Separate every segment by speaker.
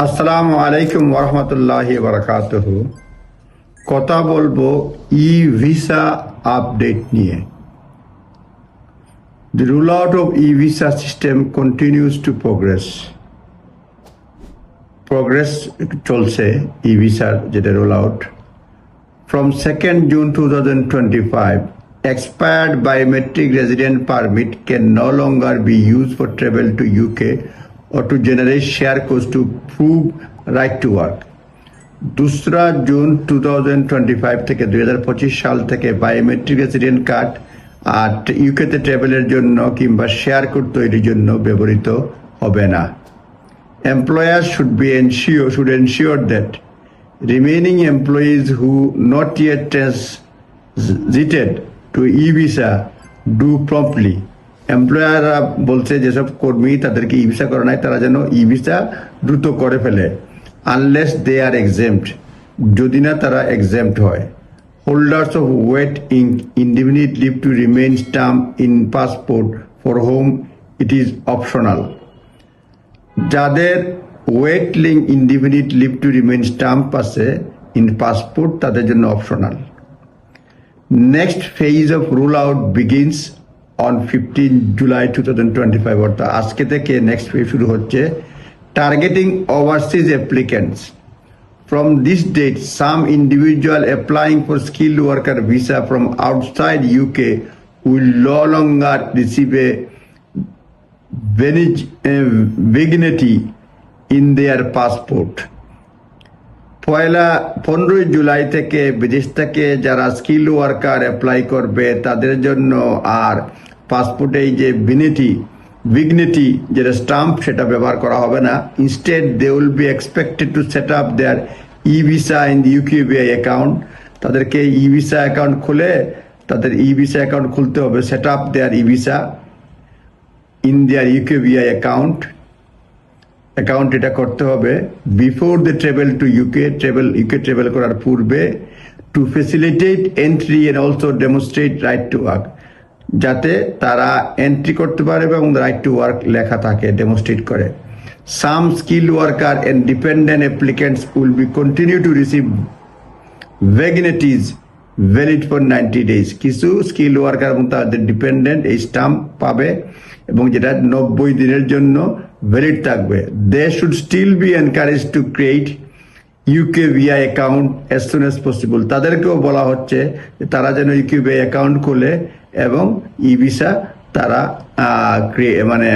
Speaker 1: আসসালামু আলাইকুম ওরহমতুল্লাহ বারকাতহ কথা বলবো ই ভিসা আপডেট নিয়ে The rollout of e-visa system continues to progress. Progress চলছে e-ভিসার যেটা roll out From 2nd June 2025, expired biometric resident permit can no longer be used for travel to UK or to generate share codes to prove right to work. দোসরা June two থেকে দু হাজার পঁচিশ সাল থেকে biometric resident card আর ইউকেতে ট্রাভেলের জন্য কিংবা শেয়ার কোড তৈরির জন্য ব্যবহৃত হবে না employers should be ensure should ensure that remaining employees who not yet transited to e-visa do promptly এমপ্লয়াররা বলছে, যেসব কর্মী তাদেরকে ই ভিসা করে নাই, তারা যেন ই ভিসা দ্রুত করে ফেলে আনলেস দে আর এক্সেমড যদি না, তারা এক্সেমড হয়। Holders of wet ink indefinite leave to remain stamp in passport for whom it is optional যাদের wet ink indefinite leave to remain stamp আছে ইন পাসপোর্ট তাদের জন্য optional next phase of roll out begins on fifteen July two thousand twenty five অর্থাৎ আজকে থেকে next wave শুরু হচ্ছে targeting overseas applicants from this date some individual applying for skill worker visa from outside UK will no longer receive a vignette in their passport পয়লা পনেরোই জুলাই থেকে বিদেশ থেকে যারা স্কিল ওয়ার্কার অ্যাপ্লাই করবে, তাদের জন্য আর পাসপোর্টে এই যে বিনিটি বিগনিটি যেটা স্টাম্প সেটা ব্যবহার করা হবে না। Instead they will be expected to set up their e visa in the UKVI account তাদেরকে ই ভিসা অ্যাকাউন্ট খুলে তাদের ই ভিসা অ্যাকাউন্ট খুলতে হবে set up their e visa in their UKVI account account এটা করতে হবে before the travel to UK travel UK travel করার পূর্বে to facilitate entry and also demonstrate right to work যাতে তারা এন্ট্রি করতে পারে এবং রাইট টু ওয়ার্ক লেখা থাকে ডেমনস্ট্রেট করে। Some skill worker and dependent applicants will be continue to receive vignettes valid for ninety days কিছু স্কিল ওয়ার্কার এবং তাদের ডিপেন্ডেন্ট এই স্টাম্প পাবে এবং যেটা নব্বই দিনের জন্য ভ্যালিড থাকবে। They should still be encourage to create UK VI account as soon as possible তাদেরকেও বলা হচ্ছে তারা যেন ইউকে ভিআই অ্যাকাউন্ট খোলে এবং ই ভিসা তারা মানে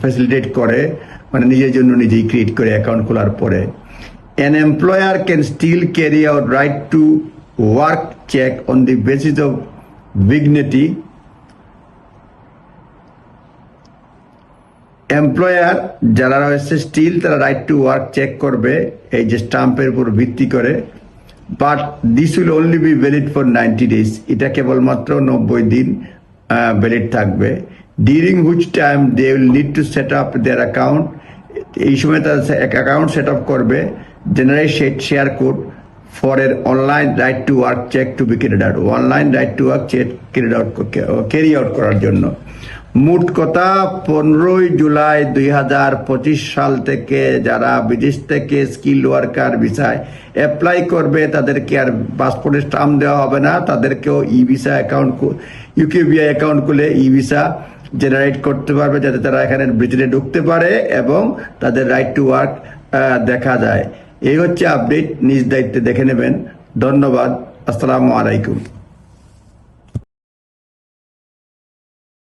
Speaker 1: ফ্যাসিলিটেট করে মানে নিজের জন্য নিজেই ক্রিয়েট করে অ্যাকাউন্ট খোলার পরে An employer can still carry out right to work check on the basis of dignity. Employer যারা রয়েছে স্টিল তারা রাইট টু ওয়ার্ক চেক করবে, এই যে স্টাম্পের উপর ভিত্তি করে but this will only be valid for ninety days এটা কেবলমাত্র নব্বই দিন ভ্যালিড থাকবে during which time they will need to set up their account এই সময় তারা অ্যাকাউন্ট সেট আপ করবে জেনারেট শেয়ার কোড ফর এর online right to work check to be carried out online right to work check carried out carry out করার জন্য মোট কথা পনেরোই জুলাই দুই হাজার পঁচিশ সাল থেকে যারা বিদেশ থেকে স্কিল ওয়ার্কার ভিসায় অ্যাপ্লাই করবে, তাদেরকে আর পাসপোর্টের স্টাম্প দেওয়া হবে না। তাদেরকেও e visa account UKVI account খুলে ই ভিসা জেনারেট করতে পারবে, যাতে তারা এখানে ব্রিটেনে ঢুকতে পারে এবং তাদের রাইট টু ওয়ার্ক দেখা যায়। এই হচ্ছে আপডেট নিজ দায়িত্বে দেখে নেবেন। ধন্যবাদ। আসসালামু আলাইকুম।